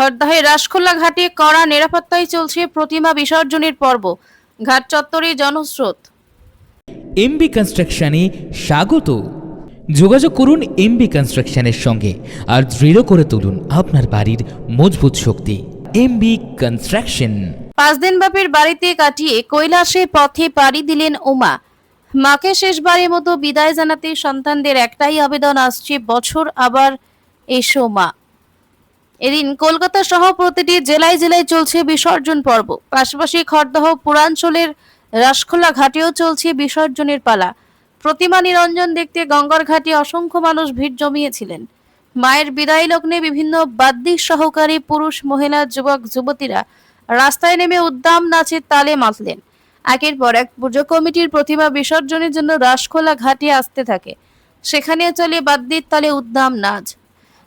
খড়দাহে রাসখোলা ঘাটে কড়া নিরাপত্তায় চলছে প্রতিমা বিসর্জনের পর্ব। ঘাট চত্বরে জনস্রোত। এমবি কনস্ট্রাকশনে স্বাগত। যোগাযোগ করুন এমবি কনস্ট্রাকশনের সঙ্গে আর দৃঢ় করে তুলুন আপনার বাড়ির মজবুত শক্তি। MB construction. পাঁচ দিন বাপের বাড়িতে কাটিয়ে কৈলাসে পথে পাড়ি দিলেন উমা। মাকে শেষবারের মতো বিদায় জানাতে সন্তানদের একটাই আবেদন আসছে বছর আবার এসো মা। এদিন কলকাতা সহ প্রতিটি জেলায় জেলায় চলছে বিসর্জন পর্ব। পাশাপাশি খড়দহ, পুরাঞ্চলের রাসখোলা ঘাটেও চলছে বিসর্জনের পালা। প্রতিমা নিরঞ্জন দেখতে গঙ্গার ঘাটে অসংখ্য মানুষ ভিড় জমিয়েছিলেন। মায়ের বিদায় লগ্নে বিভিন্ন বাদ্যিক সহকারী পুরুষ, মহিলা, যুবক, যুবতীরা রাস্তায় নেমে উদ্দাম নাচের তালে মাতলেন। একের পর এক পুজো কমিটির প্রতিমা বিসর্জনের জন্য রাসখোলা ঘাটে আসতে থাকে। সেখানে চলে বাদ্যির তালে উদ্দাম নাচ।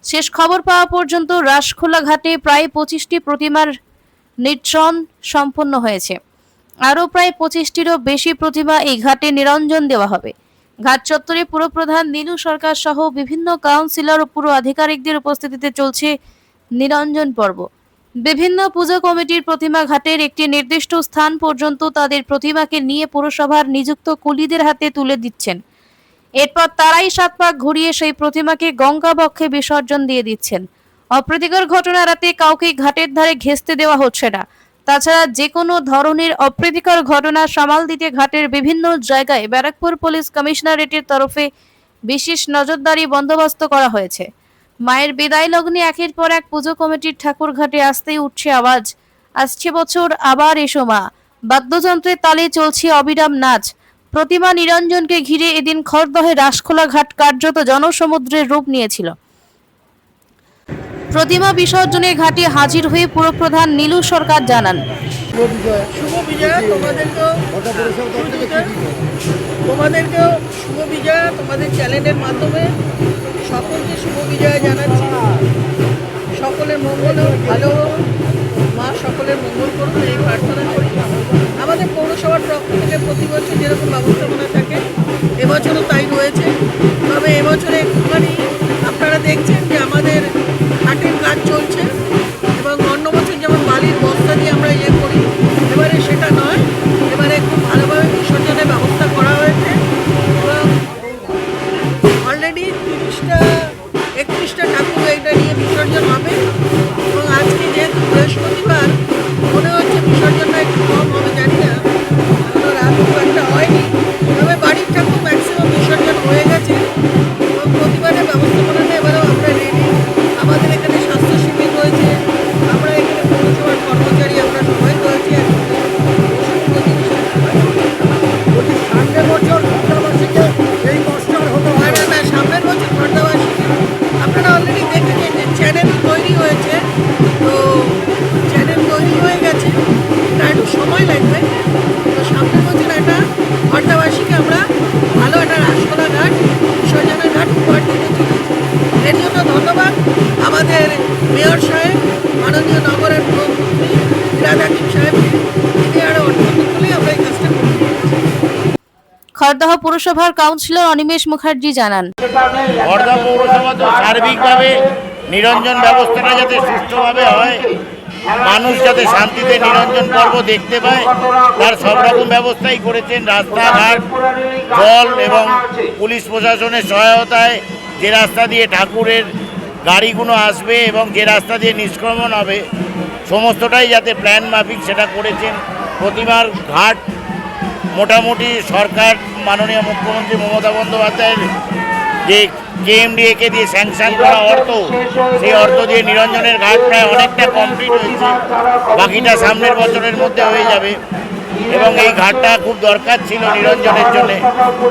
শেষ খবর পাওয়া পর্যন্ত রাসখোলা ঘাটে প্রায় পঁচিশটি প্রতিমার নির্জন সম্পন্ন হয়েছে। আরও প্রায় পঁচিশটিরও বেশি প্রতিমা এই ঘাটে নিরঞ্জন দেওয়া হবে। ঘাট চত্বরে পুরপ্রধান নীলু সরকার সহ বিভিন্ন কাউন্সিলর ও পুরো আধিকারিকদের উপস্থিতিতে চলছে নিরঞ্জন পর্ব। বিভিন্ন পুজো কমিটির প্রতিমা ঘাটের একটি নির্দিষ্ট স্থান পর্যন্ত তাদের প্রতিমাকে নিয়ে পুরসভার নিযুক্ত কুলিদের হাতে তুলে দিচ্ছেন। এরপর তারাই সাত পাক ঘুরিয়ে সেই প্রতিমাকে গঙ্গা বক্ষে বিসর্জন দিয়ে দিচ্ছেন। অপ্রীতিকর ঘটনা রাতে কাউকে ঘাটের ধারে ঘেঁচতে দেওয়া হচ্ছে না। তাছাড়া যে কোনো ধরনের অপ্রীতিকর ঘটনা সামাল দিতে ঘাটের বিভিন্ন জায়গায় ব্যারাকপুর পুলিশ কমিশনারেটের তরফে বিশেষ নজরদারি বন্দোবস্ত করা হয়েছে। মায়ের বিদায় লগ্নে একের পর এক পুজো কমিটির ঠাকুর ঘাটে আসতেই উঠছে আওয়াজ। আসছে বছর আবার এসো মা। বাদ্যযন্ত্রের তালে চলছে অবিরাম নাচ। প্রতিমা নিরঞ্জনকে ঘিরে এদিন খড়দহে রাসখোলা ঘাট কার্যত জনসমুদ্রের রূপ নিয়েছিল। প্রতিমা বিসর্জনে ঘাটে হাজির হয়ে পুরপ্রধান নীলু সরকার জানান। তোমাদের মাধ্যমে সকলকে জানাচ্ছি। সকলের মঙ্গল ভালো মা সকলের মঙ্গল করুন এই প্রার্থনা করি তখন থেকে প্রতি বছর যেরকম ব্যবস্থাপনা থাকে এবছরও তাই রয়েছে। তবে এবছরে চ্যানেল তৈরি হয়েছে। তো চ্যানেল তৈরি হয়ে গেছে। এটা একটু সময় লাগবে। তো সামনের বছর একটা খর্দাবাসীকে আমরা ভালো একটা রাসকোলা ঘাট বিসর্জনের ঘাট উপহার দিতে চলেছি। এর জন্য ধন্যবাদ আমাদের মেয়র সাহেব মাননীয় নগরের হাকিম সাহেবকে তিনি আরও তুলে আমরা এই কাজটা করতে খড়দহ পুরসভার কাউন্সিলর অনিমেষ মুখার্জি জানান। খড়দা পৌরসভা তো সার্বিকভাবে নিরঞ্জন ব্যবস্থাটা যাতে সুষ্ঠুভাবে হয়, মানুষ যাতে শান্তিতে নিরঞ্জন পর্ব দেখতে পায়, তার সব রকম ব্যবস্থাই করেছেন রাস্তাঘাট, জল এবং পুলিশ প্রশাসনের সহায়তায় যে রাস্তা দিয়ে ঠাকুরের গাড়িগুলো আসবে এবং যে রাস্তা দিয়ে নিষ্ক্রমণ হবে, সমস্তটাই যাতে প্ল্যান মাফিক সেটা করেছেন। প্রতিমার ঘাট, মোটামুটি সরকার, মাননীয় মুখ্যমন্ত্রী মমতা বন্দ্যোপাধ্যায়ের যে কেএমডিএকে দিয়ে স্যাংশন করা অর্থ, সেই অর্থ দিয়ে নিরঞ্জনের ঘাট প্রায় অনেকটা কমপ্লিট হয়েছে। বাকিটা সামনের বছরের মধ্যে হয়ে যাবে। এবং এই ঘাটটা খুব দরকার ছিল নিরঞ্জনের জন্যে।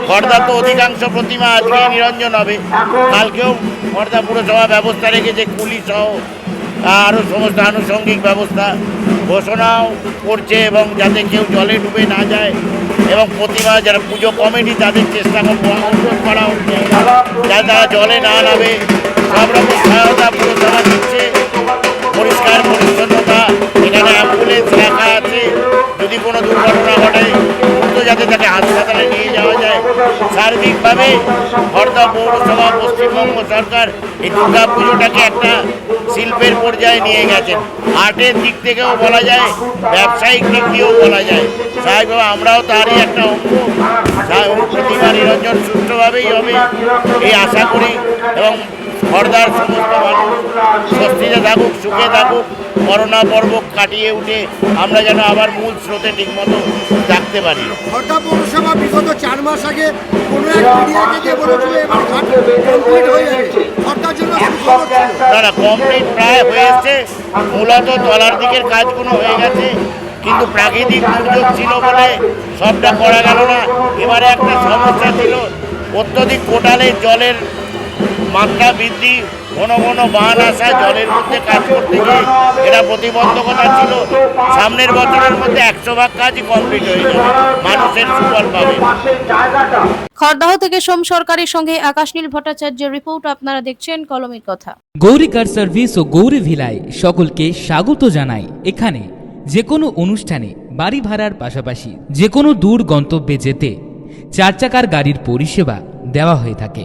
খর্দা তো অধিকাংশ প্রতিমা আজকেই নিরঞ্জন হবে। কালকেও খর্দা পুরসভা ব্যবস্থা রেখেছে, কুলি সহ আরও সমস্ত আনুষঙ্গিক ব্যবস্থা ঘোষণাও করছে এবং যাতে কেউ জলে ডুবে না যায় এবং প্রতিমা যারা পুজো কমিটি তাদের চেষ্টা অনুরোধ করা হচ্ছে। যাতে তারা জলে না নামে, সব রকম সহায়তা পুরসভা দিচ্ছে। পরিষ্কার, পরিচ্ছন্নতা, এখানে অ্যাম্বুলেন্স রাখা আছে। যদি কোনো দুর্ঘটনা ঘটে, দ্রুত যাতে তাকে হাসপাতালে নিয়ে যাওয়া যায়। সার্বিকভাবে খর্দা পৌরসভা, পশ্চিমবঙ্গ সরকার এই দুর্গা পুজোটাকে একটা শিল্পের পর্যায়ে নিয়ে গেছেন। আর্টের দিক থেকেও বলা যায়, ব্যবসায়িক দিক দিয়েও বলা যায়। স্বাভাবিকভাবে আমরাও তারই একটা অঙ্গ। প্রতিভা নিরঞ্জন সুষ্ঠুভাবেই হবে এই আশা করি। এবং খর্দার সমস্ত মানুষ, স্বস্তিতে থাকুক, সুখে থাকুক, করোনা পর্ব কাটিয়ে উঠে আমরা যেন আবার মূল স্রোতে ঠিকমতো থাকতে পারি। খর্দা পৌরসভা বিগত চার মাস আগে কোনো এক মিডিয়াকে বলেছিল এবার তারা কমপ্লিট প্রায় হয়ে এসছে। মূলত তলার দিকের কাজগুলো হয়ে গেছে কিন্তু প্রাকৃতিক দুর্যোগ ছিল বলে সবটা করা গেল না। এবারে একটা সমস্যা ছিল। অত্যধিক কোটালে জলের মাত্রা বৃদ্ধি ঘন ঘন বান আসা জলের মধ্যে কাজ করতে গিয়ে এটা প্রতিবন্ধকতা ছিল। সামনের বছরের মধ্যে একশো ভাগ কাজই কমপ্লিট হয়ে যাবে মানুষের সুফল পাবে। খড়দাহ থেকে সোম সরকারের সঙ্গে আকাশনীল ভট্টাচার্যের রিপোর্ট আপনারা দেখছেন কলমের কথা। গৌরী কার সার্ভিস ও গৌরী ভিলায় সকলকে স্বাগত জানাই। এখানে যে কোনো অনুষ্ঠানে বাড়ি ভাড়ার পাশাপাশি যে কোনো দূর গন্তব্যে যেতে চার চাকার গাড়ির পরিষেবা দেওয়া হয়ে থাকে।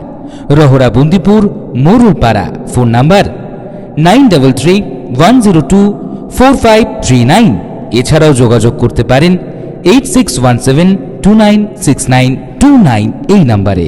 Rahara Bundipur Morulpara phone number nine double three one zero two four five three nine এছাড়াও যোগাযোগ করতে পারেন eight six one seven two nine six nine two nine এই নাম্বারে